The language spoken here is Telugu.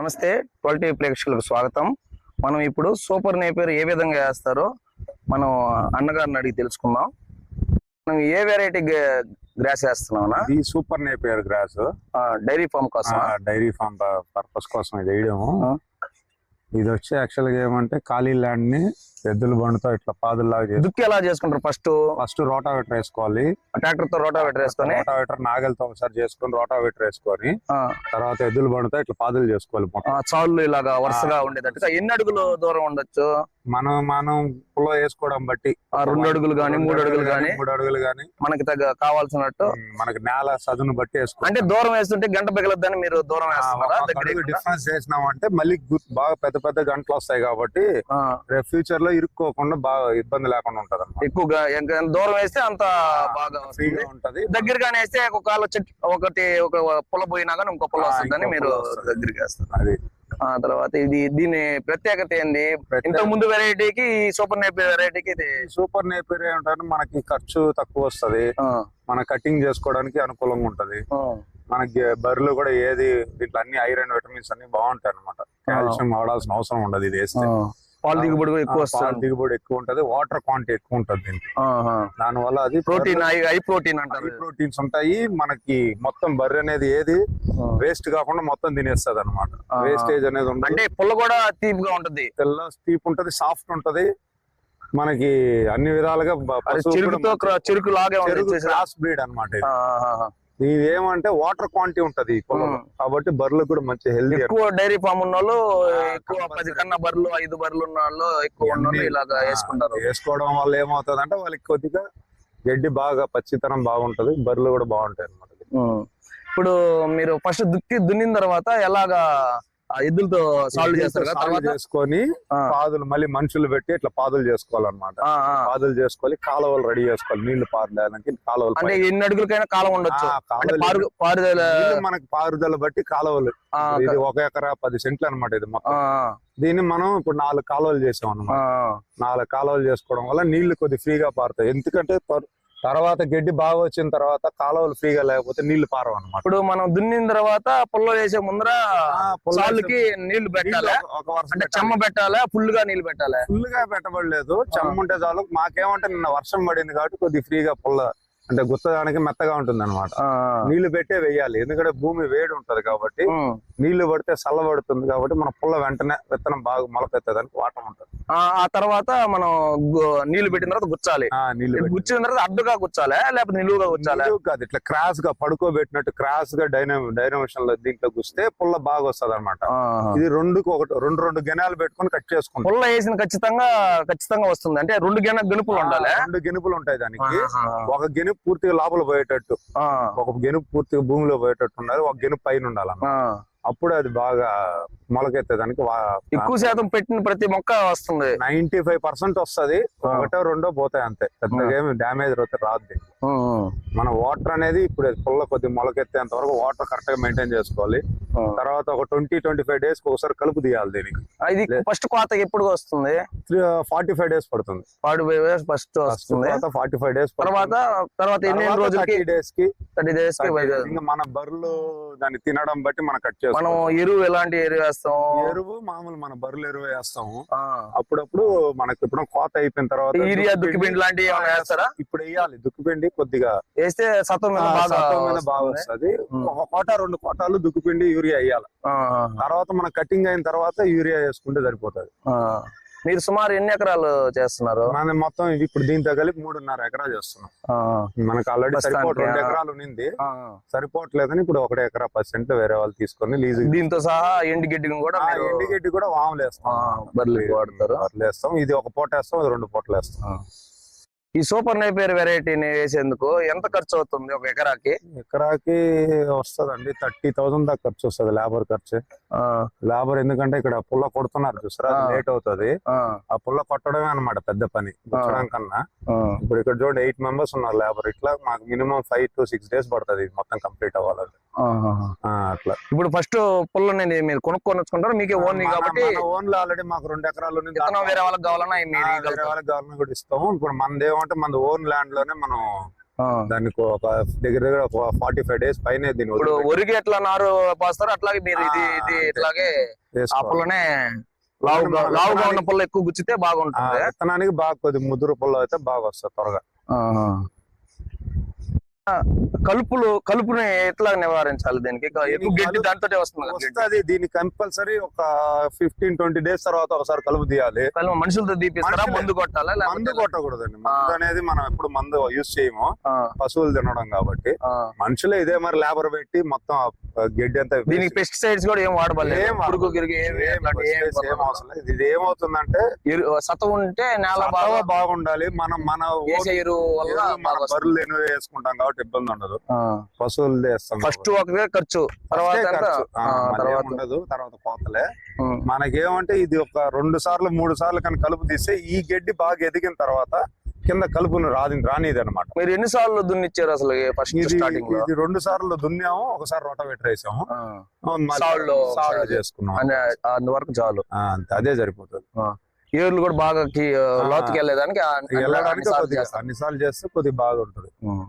నమస్తే ట్వెల్టీ ప్రేక్షకులకు స్వాగతం. మనం ఇప్పుడు సూపర్ నేపేర్ ఏ విధంగా వేస్తారో మనం అన్నగారిని అడిగి తెలుసుకుందాం. మనం ఏ వెరైటీ గ్రాస్ వేస్తున్నామన్నా ఇది super napier grass dairy farm కోసం. డైరీ ఫార్మ్ పర్పస్ కోసం ఇది వేయడము. ఇది వచ్చి యాక్చువల్గా ఏమంటే ఖాళీ ల్యాండ్ని ఎద్దుల బండితో ఇట్లా పాదుల్లాగా దుక్కి ఎలా చేసుకుంటారు ఫస్ట్ ఫస్ట్ రోటావేటర్ వేసుకోవాలి. ట్రాక్టర్తో రోటావేటర్ వేసుకొని? రోటావేటర్ నాగలితో ఒకసారి చేసుకొని రోటావేటర్ వేసుకొని తర్వాత ఎద్దుల బండితో ఇట్లా పాదులు చేసుకోవాలి చాళ్ళు ఇలాగా వరుసగా ఉండేటట్టుగా ఎన్ని అడుగులు దూరం ఉండొచ్చు? మనం మనం పుల్ల వేసుకోవడం బట్టి. ఆ, రెండు అడుగులు గానీ మూడు అడుగులు గానీ మూడు అడుగులు గానీ. మనకి తగ్గ కావాల్సినట్టు. మనకి నేల సదును బట్టి వేసుకోవాలి. అంటే దూరం వేస్తుంటే గంట పిగలద్దని మీరు దూరం వేస్తున్నారా? డిఫరెన్స్ చేసినామంటే మళ్ళీ బాగా పెద్ద పెద్ద గంటలు వస్తాయి కాబట్టి రేపు ఫ్యూచర్లో ఇరుక్కోకుండా బాగా ఇబ్బంది లేకుండా ఉంటది ఎక్కువగా దూరం వేస్తే అంత బాగా ఫ్రీగా ఉంటది. దగ్గరగానే వేస్తే ఒక కాలు చెట్టు ఒకటి ఒక పొల పోయినా కానీ ఇంకో పొల వస్తుందని మీరు. దగ్గరికి వేస్తారు. అది. ఆ తర్వాత ఇది దీని ప్రత్యేకత ఏంది? ఇంతకు ముందు వెరైటీకి సూపర్ నేపీ వెరైటీకి ఇది సూపర్ నేపర్ ఏంటంటే మనకి ఖర్చు తక్కువ వస్తది. మన కటింగ్ చేసుకోవడానికి అనుకూలంగా ఉంటది. మనకి బర్రెలు కూడా ఏది దీంట్లో అన్ని ఐరన్ విటమిన్స్ అన్ని బాగుంటాయి అనమాట కాల్షియం వాడాల్సిన అవసరం ఉండదు ఇది. వేస్తే. పాలు దిగుబడి కూడా ఎక్కువ వస్తుంది. దిగుబడి ఎక్కువ ఉంటది వాటర్ క్వాంటిటీ ఎక్కువ ఉంటది దీనికి. దాని వల్ల అది ప్రోటీన్ హై ప్రోటీన్ అంటారు. ప్రోటీన్స్ ఉంటాయి మనకి మొత్తం బర్రె అనేది ఏది వేస్ట్ కాకుండా మొత్తం తినేస్తది అనమాట. వేస్టేజ్ అనేది ఉండదు. అంటే పుల్ల కూడా తీపిగా ఉంటది. తెల్ల స్టీప్ ఉంటది సాఫ్ట్ ఉంటది. మనకి అన్ని విధాలుగా చెరుకుతో చెరుకు లాగే? క్రాస్ బ్రీడ్ అనమాట ఆ, ఆ, ఆ. ఇది ఏమంటే వాటర్ క్వాంటిటీ ఉంటది. కాబట్టి బర్రెలకు కూడా మంచి హెల్దీ ఎక్కువ డైరీ ఫామ్ ఉన్న వాళ్ళు ఎక్కువ. పది కన్నా బర్రెలు ఐదు బర్రెలు ఉన్న వాళ్ళు ఎక్కువ ఉన్న ఇలాగా వేసుకుంటారు వేసుకోవడం వల్ల ఏమవుతుంది అంటే వాళ్ళకి కొద్దిగా గడ్డి బాగా పచ్చితనం బాగుంటది బర్రెలు కూడా బాగుంటాయి అనమాట. ఇప్పుడు మీరు ఫస్ట్ దుక్కి దున్నిన తర్వాత ఎలాగా ఎద్దులతో సాల్వ్ చేస్తారు కదా తర్వాత? చేసుకొని పాదులు మళ్ళీ మనుషులు పెట్టి ఇట్లా పాదులు చేసుకోవాలన్నమాట. పాదులు చేసుకోవాలి కాలువలు రెడీ చేసుకోవాలి నీళ్ళు పారడానికి కాలువలు అంటే. ఎన్ని అడుగులకైనా కాలం ఉండొచ్చు. పారుదల మనకి పారుదల బట్టి కాలువలు. ఇది ఒక ఎకరా పది సెంట్లు అనమాట ఇది మొత్తం. దీన్ని మనం ఇప్పుడు నాలుగు కాలువలు చేసాం అనమాట నాలుగు కాలువలు చేసుకోవడం వల్ల నీళ్ళు కొద్ది ఫ్రీగా పారుతాయి. ఎందుకంటే పర్- తర్వాత గడ్డి బాగా వచ్చిన తర్వాత కాలువలు ఫ్రీగా లేకపోతే నీళ్ళు పారవు అనమాట ఇప్పుడు మనం దున్నిన తర్వాత పుల్ల వేసే ముందర సాళ్ళకి నీళ్ళు పెట్టాలి? ఒక వర్షం అంటే చెమ్మ పెట్టాలా? ఫుల్గా నీళ్ళు పెట్టాలి? ఫుల్గా పెట్టబడలేదు చెమ్మ ఉంటే చాలు. మాకేమంటే నిన్న వర్షం పడింది కాబట్టి కొద్ది ఫ్రీగా పుల్ల అంటే గుత్తడానికి మెత్తగా ఉంటుంది అనమాట నీళ్ళు పెట్టే వేయాలి ఎందుకంటే భూమి వేడి ఉంటది కాబట్టి. నీళ్ళు పడితే చల్లబడుతుంది కాబట్టి మన పుల్ల వెంటనే విత్తనం బాగా మొలకెత్తడానికి వాటం ఉంటది. ఆ తర్వాత మనం నీళ్ళు పెట్టిన తర్వాత గుచ్చాలి. ఆ నీళ్ళు గుచ్చిన తర్వాత అడ్డుగా గుచ్చాలి లేకపోతే నిలువుగా గుచ్చాలి? కాదు ఇట్లా క్రాస్గా పడుకోబెట్టినట్టు క్రాస్గా డైనమ్ డైనమేషన్లో దీంట్లో గుస్తే పుల్ల బాగా వస్తది అనమాట ఇది రెండుకు ఒకటి రెండు రెండు గెనాలు పెట్టుకొని కట్ చేసుకుంటాం. పుల్ల వేసిన ఖచ్చితంగా ఖచ్చితంగా వస్తుంది. అంటే రెండు గెన గెనుపులు ఉండాలి. రెండు గెనుపులు ఉంటాయి దానికి. ఒక గెనుపు పూర్తిగా లోపల పోయేటట్టు. ఒక గెనుపు పూర్తిగా భూమిలో పోయేటట్టు ఉండాలి. ఒక గెనుపు పైన ఉండాలన్నమాట. అప్పుడు అది బాగా మొలకెత్తేదానికి ఎక్కువ శాతం పెట్టిన ప్రతి మొక్క వస్తుంది. నైన్టీ ఫైవ్ పర్సెంట్ వస్తది. ఒకటో రెండో పోతాయి అంతే. పెద్దగా ఏమి అయితే రాదు మన వాటర్ అనేది ఇప్పుడు పుల్ల కొద్ది మొలకెత్తేంత వరకు వాటర్ కరెక్ట్గా మెయింటైన్ చేసుకోవాలి. తర్వాత ఒక ట్వంటీ ట్వంటీ ఫైవ్ డేస్ ఒకసారి కలుపు తీయాలి దీనికి. ఇది ఫస్ట్ కోత ఎప్పుడు వస్తుంది? ఫార్టీ ఫైవ్ డేస్ పడుతుంది. ఫార్టీ ఫైవ్ డేస్ ఫస్ట్ వస్తుంది. తర్వాత ఫార్టీ ఫైవ్ డేస్ తర్వాత తర్వాత ఎన్ని రోజులకి? డేస్కి థర్టీ డేస్కి 30 days. ఇంకా మన బర్రెలు దాన్ని తినడం బట్టి మనం కట్ మనం చేస్తాం ఎరువు ఎలాంటి ఎరువు వేస్తాం? ఎరువు మామూలు మన బర్రెలు ఎరువు వేస్తాము. అప్పుడప్పుడు మనకి ఇప్పుడు కోత అయిపోయిన తర్వాత యూరియా దుక్కిపిండి- లాంటివి ఏమైనా వేస్తారా? ఇప్పుడు వేయాలి. దుక్కిపిండి కొద్దిగా. వేస్తే సత్వం మీద బాగా వస్తుంది. ఒక కోట రెండు కోటాలు దుక్కిపిండి యూరియా వేయాలి. తర్వాత మన కటింగ్ అయిన తర్వాత యూరియా వేసుకుంటే సరిపోతుంది. మీరు సుమారు ఎన్ని ఎకరాలు చేస్తున్నారు? మనం మొత్తం ఇప్పుడు దీంతో కలిపి మూడున్నర ఎకరాలు చేస్తున్నాం. మనకు ఆల్రెడీ సరిపోటు రెండు. ఎకరాలు ఉన్నింది. సరిపోవట్లేదని ఇప్పుడు ఒకటి ఎకరా పది సెంట్లు వేరే వాళ్ళు తీసుకొని లీజు దీంతో సహా ఎండు గడ్డిని కూడా మీరు ఎండిగడ్డి కూడా వాములు వేస్తాం ఆ, బర్రెలకి వాడతారు. బర్రెలు వేస్తాం ఇది ఒక పూట వేస్తాం రెండు పూటలు వేస్తాం. ఈ సూపర్ నైపేర్ వెరైటీని వేసేందుకు ఎంత ఖర్చు అవుతుంది ఒక ఎకరాకి? ఎకరాకి వస్తదండి థర్టీ థౌసండ్ దాకా ఖర్చు వస్తుంది లేబర్ ఖర్చు. లేబర్ ఎందుకంటే ఇక్కడ పుల్ల కొడుతున్నారు చూసారా. లేట్ అవుతుంది. ఆ, పుల్ల కొట్టడమే అన్నమాట పెద్ద పని కన్నా. ఇప్పుడు ఇక్కడ చూడండి ఎయిట్ మెంబర్స్ ఉన్నారు లేబర్. ఇట్లా మాకు minimum five to six days పడుతుంది ఇది మొత్తం కంప్లీట్. ఆ, అట్లా. ఇప్పుడు ఫస్ట్ పుల్లని మీరు కొనుక్కొని వచ్చుకుంటారు మీకే ఓన్ కాబట్టి ఓన్ ఆల్రెడీ మాకు రెండు ఎకరాలు వేరే వాళ్ళకి కావాలన్నా వేరే. వాళ్ళకి గవర్నమెంట్ కూడా ఇస్తాము. ఇప్పుడు మనది ఏమంటే మన ఓన్ ల్యాండ్లోనే మనం ఆ. దానికి ఒక దగ్గర దగ్గర ఒక ఫార్టీ ఫైవ్ డేస్ పైన దీన్ని ఇప్పుడు ఒరిగి ఎట్లా నారు పోస్తారో అట్లాగే మీరు ఇది ఇది. ఇట్లాగే. పుల్లనే లావుగా లావుగా ఉన్న పుల్ల ఎక్కువ గుచ్చితే బాగుంటుంది విత్తనానికి బాగా కొద్ది ముదురు పుల్ల అయితే బాగా వస్తుంది త్వరగా కలుపులు కలుపుని ఎట్లా నివారించాలి దీనికి? ఎక్కువ గడ్డి దాంతోటే వస్తుంది. వస్తుంది. దీన్ని కంపల్సరీ ఒక ఫిఫ్టీన్ ట్వంటీ డేస్ తర్వాత ఒకసారి కలుపు తీయాలి. కలుపు మనుషులతో తీపిస్తారా. మందు కొట్టాలా? మందు కొట్టకూడదండి. మందు అనేది మనం ఎప్పుడు మందు యూజ్ చేయము. పశువులు తినడం కాబట్టి. మనుషులే ఇదే మరి లేబర్ పెట్టి మొత్తం గడ్డి అంతా దీనికి పెస్టిసైడ్స్ కూడా ఏం వాడబడలేదు. ఇది ఏమవుతుందంటే సత్వ ఉంటే నేల బాగా బాగుండాలి. మనం మన మన ఎనువు వేసుకుంటాం కాబట్టి ఇబ్బంది ఉండదు. పశువులు వేస్తాం ఫస్ట్ ఒకటే ఖర్చు. తర్వాత తర్వాత ఉండదు తర్వాత కోతలే. మనకేమంటే ఇది ఒక రెండు సార్లు మూడు సార్లు కానీ కలుపు తీస్తే ఈ గడ్డి బాగా ఎదిగిన తర్వాత కింద కలుపును రాది రానిది అనమాట మీరు ఎన్ని సార్లు దున్నిచ్చారు అసలు ఫస్ట్ ఇది స్టార్టింగ్లో? ఇది రెండు సార్లు దున్నాము ఒకసారి రోటవేటర్ వేసాము. సాళ్ళు. చేసుకున్నాం అంతవరకు చాలు. అంతే అదే సరిపోతుంది. ఏర్లు కూడా బాగా లోతుకి వెళ్ళేదానికి వెళ్ళడానికి. అన్ని సార్లు చేస్తే కొద్దిగా బాగా ఉంటుంది ఉమ్.